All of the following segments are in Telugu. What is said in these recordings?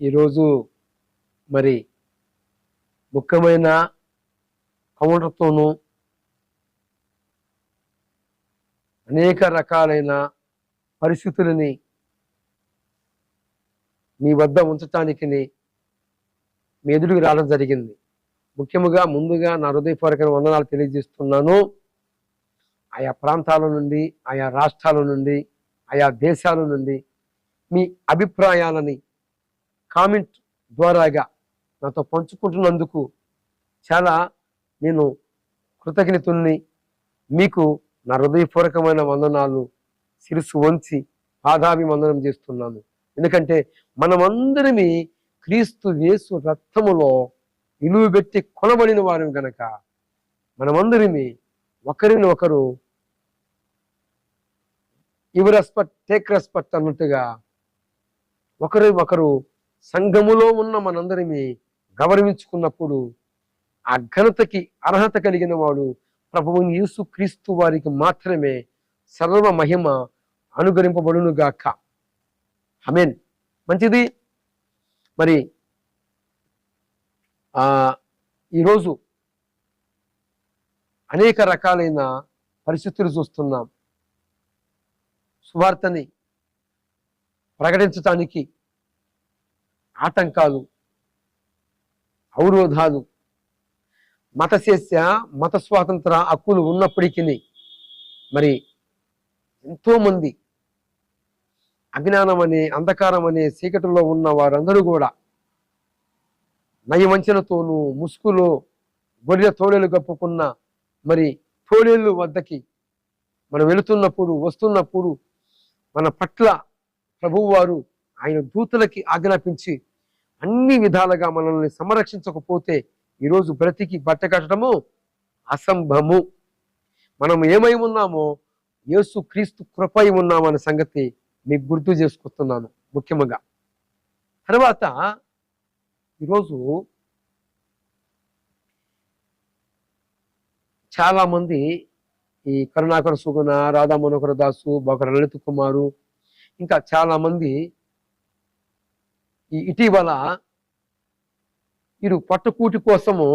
ఈరోజు మరి ముఖ్యమైన కౌంటర్తోనూ అనేక రకాలైన పరిస్థితులని మీ వద్ద ఉంచటానికి మీ ఎదురుకు రావడం జరిగింది. ముఖ్యముగా ముందుగా నా హృదయపూర్వక వందనాలు తెలియజేస్తున్నాను. ఆయా ప్రాంతాల నుండి ఆయా రాష్ట్రాల నుండి ఆయా దేశాల నుండి మీ అభిప్రాయాలని కామెంట్ ద్వారాగా నాతో పంచుకుంటున్నందుకు చాలా నేను కృతజ్ఞతుల్ని మీకు నా హృదయపూర్వకమైన వందనాలు శిరస్సు వంచి పాదాభివందనం చేస్తున్నాను. ఎందుకంటే మనమందరినీ క్రీస్తు వేసు రక్తములో విలువ పెట్టి కొనబడిన వారం గనక మనమందరినీ ఒకరిని ఒకరు ఇవ్ రెస్పెక్ట్ టేక్ రెస్పెక్ట్ అన్నట్టుగా ఒకరి ఒకరు సంఘములో ఉన్న మనందరినీ గౌరవించుకున్నప్పుడు ఆ ఘనతకి అర్హత కలిగిన వాడు ప్రభువుని యేసు క్రీస్తు వారికి మాత్రమే సర్వ మహిమ అనుగరింపబడును గాక మంచిది? మరి ఈరోజు అనేక రకాలైన పరిస్థితులు చూస్తున్నాం. సువార్తని ప్రకటించటానికి ఆటంకాలు అవరోధాలు మతశేస్య మత స్వాతంత్ర హక్కులు ఉన్నప్పటికీ మరి ఎంతోమంది అజ్ఞానం అనే అంధకారం అనే చీకటిలో ఉన్న వారందరూ కూడా నయవంచనతోనూ ముసుగులో గొర్రె తోడేలు కప్పుకున్న మరి తోడేళ్ళు వద్దకి మనం వెళుతున్నప్పుడు వస్తున్నప్పుడు మన పట్ల ప్రభువు వారు ఆయన దూతలకి ఆజ్ఞాపించి అన్ని విధాలుగా మనల్ని సంరక్షించకపోతే ఈరోజు బ్రతికి బట్ట కట్టడము అసంభము మనం ఏమై ఉన్నామో యేసు క్రీస్తు కృపై ఉన్నామన్న సంగతి మీకు గుర్తు చేసుకొస్తున్నాను ముఖ్యంగా. తర్వాత ఈరోజు చాలా మంది ఈ కరుణాకర సుగుణ రాధా మనోహర దాసు బొకర లలిత కుమారు ఇంకా చాలా మంది ఈ ఇటీవల వీరు పట్టుకూటి కోసము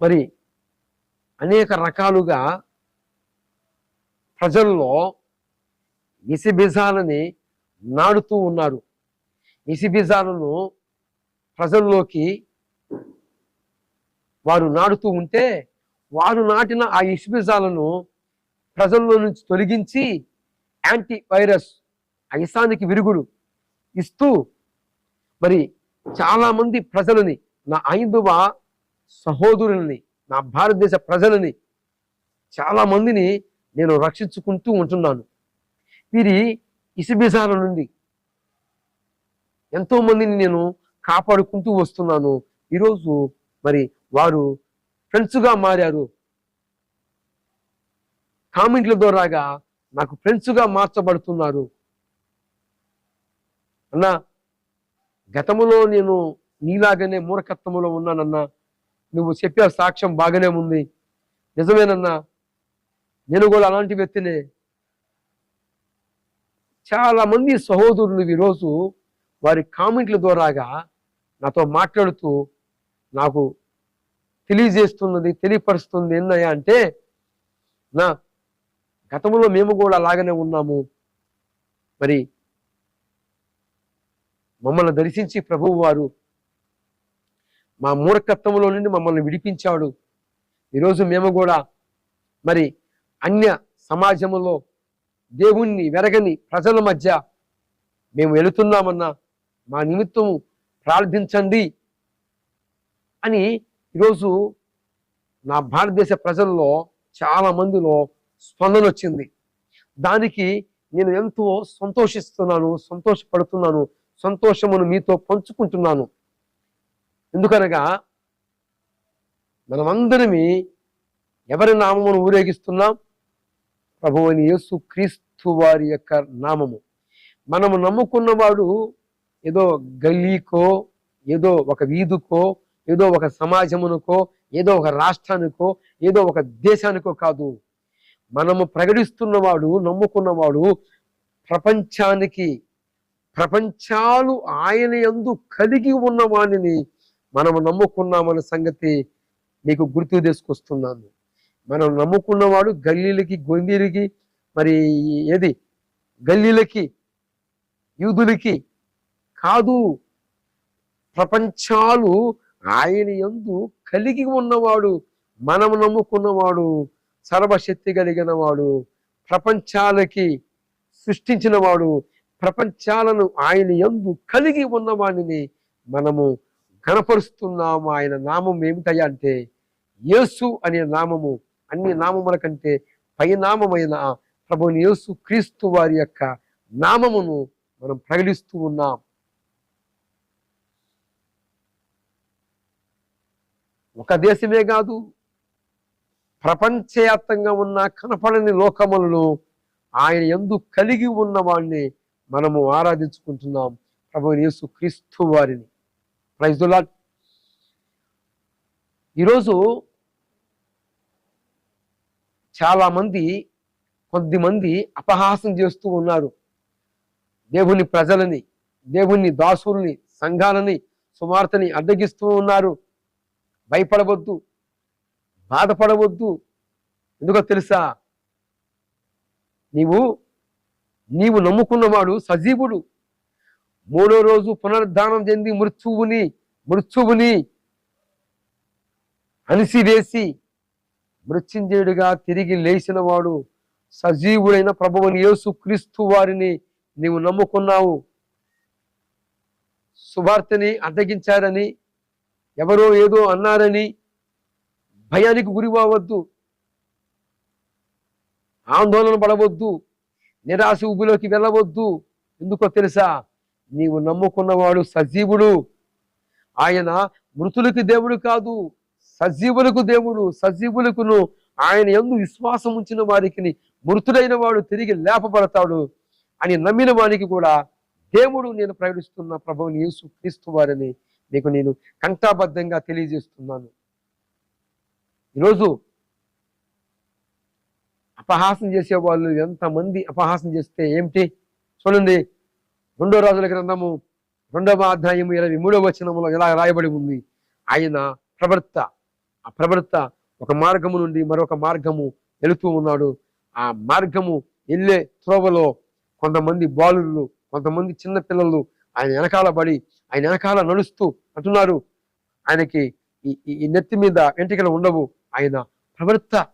మరి అనేక రకాలుగా ప్రజల్లో ఇసిబిజాలని నాడుతూ ఉన్నారు. ఇసిబిజాలను ప్రజల్లోకి వారు నాడుతూ ఉంటే వారు నాటిన ఆ ఇసిబిజాలను ప్రజల్లో నుంచి తొలగించి యాంటీ వైరస్ ఆ విరుగుడు ఇస్తూ మరి చాలామంది ప్రజలని నా ఐదవ సహోదరులని నా భారతదేశ ప్రజలని చాలా మందిని నేను రక్షించుకుంటూ ఉంటున్నాను. వీరి ఇసుబిజాల నుండి ఎంతో మందిని నేను కాపాడుకుంటూ వస్తున్నాను. ఈరోజు మరి వారు ఫ్రెండ్స్గా మారారు. కామెంట్ల ద్వారాగా నాకు ఫ్రెండ్స్గా మార్చబడుతున్నారు. అన్నా గతములో నేను నీలాగానే మూర్ఖత్వములో ఉన్నానన్నా నువ్వు చెప్పే సాక్ష్యం బాగానే ఉంది. నిజమేనన్నా నేను కూడా అలాంటి వ్యక్తినే. చాలామంది సహోదరులు ఈరోజు వారి కామెంట్ల ద్వారాగా నాతో మాట్లాడుతూ నాకు తెలియజేస్తున్నది తెలియపరుస్తుంది ఏందయ్యా అంటే నా గతంలో మేము కూడా అలాగనే ఉన్నాము. మరి మమ్మల్ని దర్శించి ప్రభువు వారు మా మూర్ఖత్వంలో నుండి మమ్మల్ని విడిపించాడు. ఈరోజు మేము కూడా మరి అన్య సమాజంలో దేవుణ్ణి వెరగని ప్రజల మధ్య మేము వెళుతున్నామన్నా మా నిమిత్తం ప్రార్థించండి అని ఈరోజు నా భారతదేశ ప్రజల్లో చాలా మందిలో స్పందన వచ్చింది. దానికి నేను ఎంతో సంతోషిస్తున్నాను సంతోషపడుతున్నాను. సంతోషమును మీతో పంచుకుంటున్నాను. ఎందుకనగా మనమందరమీ ఎవరి నామమును ఊరేగిస్తున్నాం? ప్రభువని యేసు క్రీస్తు వారి యొక్క నామము. మనము నమ్ముకున్నవాడు ఏదో గల్లీకో ఏదో ఒక వీధుకో ఏదో ఒక సమాజమునకో ఏదో ఒక రాష్ట్రానికో ఏదో ఒక దేశానికో కాదు. మనము ప్రకటిస్తున్నవాడు నమ్ముకున్నవాడు ప్రపంచానికి ప్రపంచాలు ఆయన యందు కలిగి ఉన్న వాణిని మనము నమ్ముకున్నామన్న సంగతి మీకు గుర్తు తీసుకొస్తున్నాను మనం నమ్ముకున్నవాడు గల్లీలకి గొందీలకి మరి ఏది? గల్లీలకి యూదులకి కాదు. ప్రపంచాలు ఆయన యందు కలిగి ఉన్నవాడు మనం నమ్ముకున్నవాడు సర్వశక్తి కలిగిన వాడు ప్రపంచాలకి సృష్టించిన వాడు ప్రపంచాలను ఆయన ఎందు కలిగి ఉన్నవాడిని మనము కనపరుస్తున్నాము ఆయన నామం ఏమిటయ్యా అంటే యేసు అనే నామము. అన్ని నామముల కంటే పై నామమైన ప్రభుని యేసు క్రీస్తు వారి యొక్క నామమును మనం ప్రకటిస్తూ ఉన్నాం. ఒక దేశమే కాదు ప్రపంచవ్యాప్తంగా ఉన్న కనపడని లోకములను ఆయన ఎందు కలిగి ఉన్న మనము ఆరాధించుకుంటున్నాం ప్రభు యేసు క్రీస్తు వారిని. ప్రైజులా ఈరోజు చాలా మంది కొద్దిమంది అపహాసం చేస్తూ ఉన్నారు. దేవుని ప్రజలని దేవుని దాసుల్ని సంఘాలని సుమార్తని అడ్డగిస్తూ ఉన్నారు. భయపడవద్దు బాధపడవద్దు. ఎందుకో తెలుసా? నీవు నీవు నమ్ముకున్నవాడు సజీవుడు. మూడో రోజు పునరుద్ధానం చెంది మృత్యువుని మృత్యువుని అణిసివేసి మృత్యుంజయుడిగా తిరిగి లేచిన వాడు సజీవుడైన ప్రభువుని యేసు క్రీస్తు వారిని నీవు నమ్ముకున్నావు. సువార్తని అడ్డగించారని ఎవరో ఏదో అన్నారని భయానికి గురి కావద్దు ఆందోళన పడవద్దు. నిరాశ ఊపిలోకి వెళ్ళవద్దు. ఎందుకో తెలుసా? నీవు నమ్ముకున్నవాడు సజీవుడు. ఆయన మృతులకు దేవుడు కాదు సజీవులకు దేవుడు సజీవులకును ఆయన ఎందు విశ్వాసం ఉంచిన వారికి మృతుడైన వాడు తిరిగి లేపబడతాడు అని నమ్మిన వానికి కూడా దేవుడు నేను ప్రకటిస్తున్న ప్రభువుని యేసు క్రీస్తు వారిని మీకు నేను కంఠాబద్ధంగా తెలియజేస్తున్నాను. ఈరోజు అపహాసం చేసే వాళ్ళు ఎంతమంది అపహాసం చేస్తే ఏమిటి? చూడండి. రెండో రాజుల గ్రంథము రెండవ అధ్యాయము ఇరవై మూడవ వచనంలో ఎలా రాయబడి ఉంది? ఆయన ప్రవర్త ఆ ప్రవర్త ఒక మార్గము నుండి మరొక మార్గము వెళుతూ ఉన్నాడు. ఆ మార్గము వెళ్ళే త్రోవలో కొంతమంది బాలులు కొంతమంది చిన్నపిల్లలు ఆయన వెనకాల పడి ఆయన వెనకాల నడుస్తూ అంటున్నారు. ఆయనకి ఈ ఈ- నెత్తి మీద వెంట్రుకలు ఉండవు. ఆయన ప్రవర్త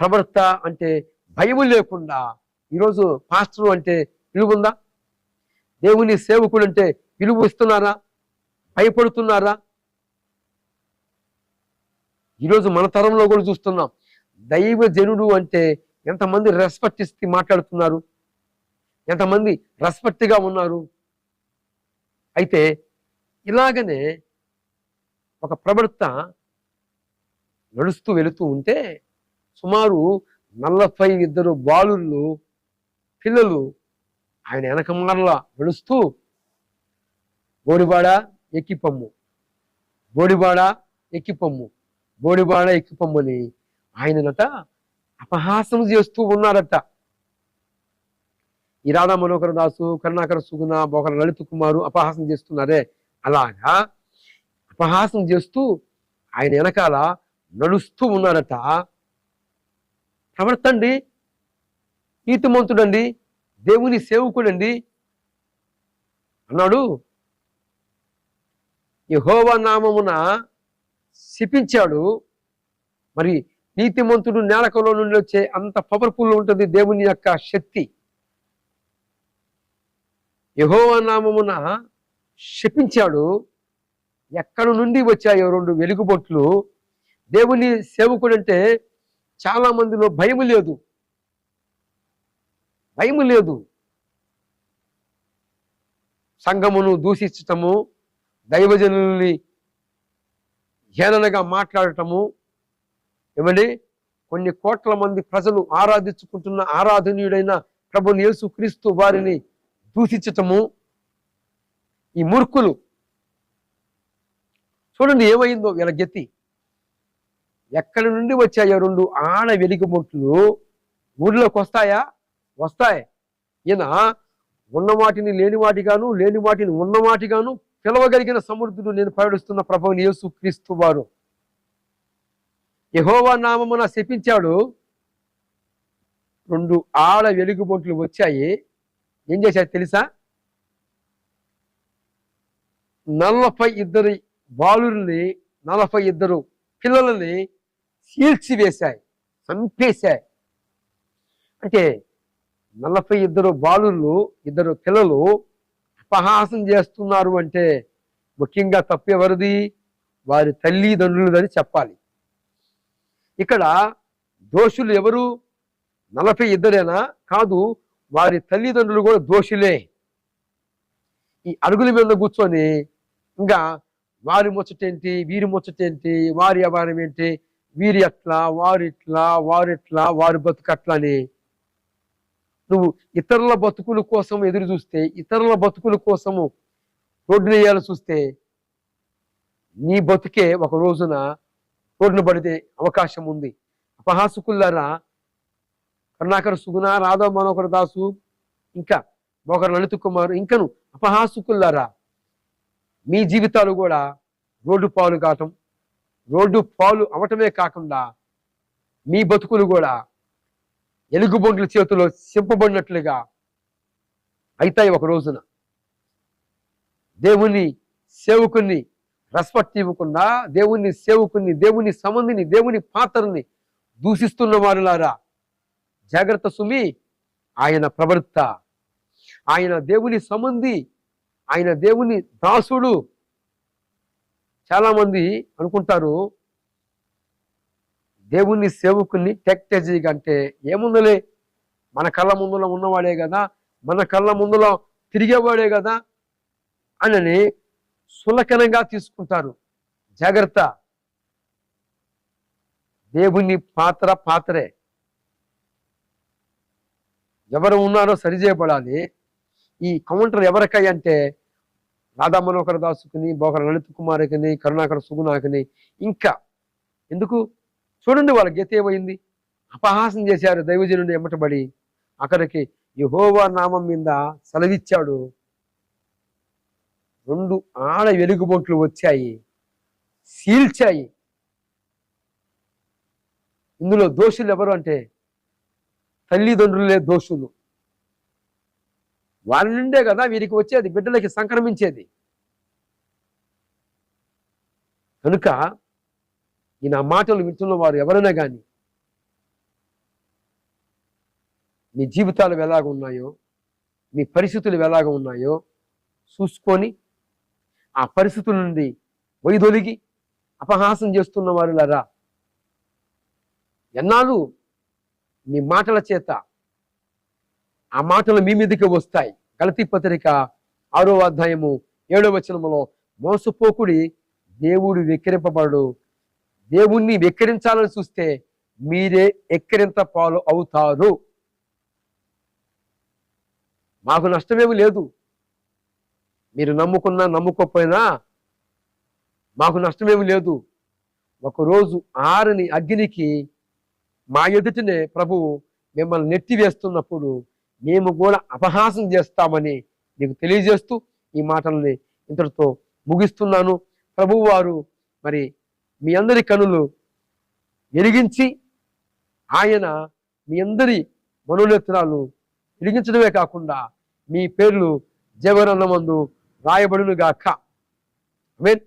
ప్రవర్త అంటే భయము లేకుండా. ఈరోజు పాస్టర్ అంటే విలువుందా? దేవుని సేవకుడు అంటే విలువ ఇస్తున్నారా? భయపడుతున్నారా? ఈరోజు మన తరంలో కూడా చూస్తున్నాం. దైవ జనుడు అంటే ఎంతమంది రెస్పెక్ట్ ఇస్తే మాట్లాడుతున్నారు? ఎంతమంది రెస్పెక్ట్గా ఉన్నారు? అయితే ఇలాగనే ఒక ప్రవర్త నడుస్తూ వెళుతూ ఉంటే సుమారు నలభై ఇద్దరు బాలుళ్ళు పిల్లలు ఆయన వెనక మరలా నడుస్తూ బోడిబాడ ఎక్కిపమ్ము. బోడిబాడ ఎక్కిపమ్ము. బోడిబాడ ఎక్కిపమ్మని ఆయననట అపహాసం చేస్తూ ఉన్నారట. ఈ రాధా మనోహర దాసు కరుణాకర సుగుణ బోకర లలిత కుమారు అపహాసం చేస్తున్నారే. అలాగా అపహాసం చేస్తూ ఆయన వెనకాల నడుస్తూ ఉన్నారట. ప్రవర్తండి నీతిమంతుడండి దేవుని సేవకుడండి అన్నాడు. యహోవ నామమున శపించాడు. మరి నీతిమంతుడు నేలకలో నుండి వచ్చే అంత పవర్ఫుల్ ఉంటుంది దేవుని యొక్క శక్తి. యహోవ నామమున శపించాడు. ఎక్కడి నుండి వచ్చాయో రెండు వెలుగుబొట్లు. దేవుని సేవకుడు అంటే చాలా మందిలో భయం లేదు. భయం లేదు. సంఘమును దూషించటము దైవజనుల్ని హేళనగా మాట్లాడటము ఏమండి? కొన్ని కోట్ల మంది ప్రజలు ఆరాధించుకుంటున్న ఆరాధనీయుడైన ప్రభుని యేసు క్రీస్తు వారిని దూషించటము ఈ మూర్ఖులు. చూడండి ఏమైందో వీళ్ళ గతి. ఎక్కడి నుండి వచ్చాయో రెండు ఆడ వెలిగిమొట్లు ఊర్లోకి వస్తాయా? వస్తాయి. ఈయన ఉన్న వాటిని లేని వాటిగాను లేని వాటిని ఉన్న వాటిగాను పిలవగలిగిన సమృద్ధుడు నేను ప్రకటిస్తున్న ప్రభువుని యేసు క్రీస్తు వారు. యహోవా నామమున శపించాడు. రెండు ఆడ వెలుగుబొట్లు వచ్చాయి. ఏం చేశారు తెలుసా? నలభై ఇద్దరు బాలుల్ని నలభై ఇద్దరు పిల్లలని చీల్చివేశాయి చంపేశాయి. అంటే నలభై ఇద్దరు బాలులు ఇద్దరు పిల్లలు అపహాసం చేస్తున్నారు అంటే ముఖ్యంగా తప్పెవరిది? వారి తల్లిదండ్రులదని చెప్పాలి. ఇక్కడ దోషులు ఎవరు? నలభై ఇద్దరేనా? కాదు వారి తల్లిదండ్రులు కూడా దోషులే. ఈ అడుగుల మీద కూర్చొని ఇంకా వారి ముచ్చటేంటి వీరి ముచ్చటేంటి వారి వ్యవహారం ఏంటి? వీరి అట్లా వారిట్లా వారిట్లా వారి బతుకు అని నువ్వు ఇతరుల బతుకుల కోసం ఎదురు చూస్తే ఇతరుల బతుకుల కోసము రోడ్డు వేయాలని చూస్తే నీ బతుకే ఒక రోజున రోడ్డున పడితే అవకాశం ఉంది. అపహాసుకుల్లారా కరుణాకర సుగుణ రాధవ మనోహర దాసు ఇంకా ఒకరు లలిత కుమార్ ఇంకను అపహాసుకుల్లారా మీ జీవితాలు కూడా రోడ్డు పాలు కావటం రోడ్డు పాలు అవటమే కాకుండా మీ బతుకులు కూడా ఎలుగుబొండ్ల చేతిలో సింపబడినట్లుగా అవుతాయి ఒక రోజున. దేవుని సేవకుని రెస్పెక్ట్ ఇవ్వకుండా దేవుని సేవకుని దేవుని సంబంధిని దేవుని పాత్రని దూషిస్తున్న వారులారా జాగ్రత్త సుమి ఆయన ప్రవర్త ఆయన దేవుని సంబంధి ఆయన దేవుని దాసుడు చాలామంది అనుకుంటారు దేవుని సేవకుని టెక్టేజీగా అంటే ఏముందలే మన కళ్ళ ముందులో ఉన్నవాడే కదా మన కళ్ళ ముందులో తిరిగేవాడే కదా అని సులకనంగా తీసుకుంటారు. జాగ్రత్త. దేవుని పాత్ర పాత్రే. ఎవరు ఉన్నారో సరిచేయబడాలి ఈ కౌంటర్ ఎవరికై అంటే రాధా మనోహర దాసుకుని బోకర లలిత్ కుమార్కిని కరుణాకర సుగుణాకిని ఇంకా ఎందుకు? చూడండి వాళ్ళ గీత ఏమైంది? అపహాసం చేశారు దైవజనుడు ఎమ్మటబడి. అక్కడికి యహోవా నామం మీద సెలవిచ్చాడు. రెండు ఆడ వెలుగుబొట్లు వచ్చాయి. సీల్చాయి. ఇందులో దోషులు ఎవరు అంటే తల్లిదండ్రులే దోషులు. వారి నుండే కదా వీరికి వచ్చేది బిడ్డలకి సంక్రమించేది. కనుక ఈ నా మాటలు వింటున్న వారు ఎవరైనా కానీ మీ జీవితాలు ఎలాగ ఉన్నాయో మీ పరిస్థితులు ఎలాగ ఉన్నాయో చూసుకొని ఆ పరిస్థితుల నుండి వైదొలిగి అపహాసం చేస్తున్న వారులరా ఎన్నాళ్ళు మీ మాటల చేత ఆ మాటలు మీ మీదకి వస్తాయి. గలతి పత్రిక ఆరో అధ్యాయము ఏడో వచనములో మోసపోకుడి దేవుడు వెక్కిరింపబడు. దేవుణ్ణి వెక్కిరించాలని చూస్తే మీరే ఎక్కిరింత పాలు అవుతారు. మాకు నష్టమేమి లేదు. మీరు నమ్ముకున్నా నమ్ముకోపోయినా మాకు నష్టమేమి లేదు. ఒకరోజు ఆరని అగ్నికి మా ఎదుటనే ప్రభువు మిమ్మల్ని నెట్టివేస్తున్నప్పుడు మేము కూడా అపహాసం చేస్తామని మీకు తెలియజేస్తూ ఈ మాటల్ని ఇంతటితో ముగిస్తున్నాను. ప్రభువారు మరి మీ అందరి కనులు ఎరిగించి ఆయన మీ అందరి మనోనేత్రాలు ఎరిగించడమే కాకుండా మీ పేర్లు జవరన్నమందు రాయబడునుగాక. మీన్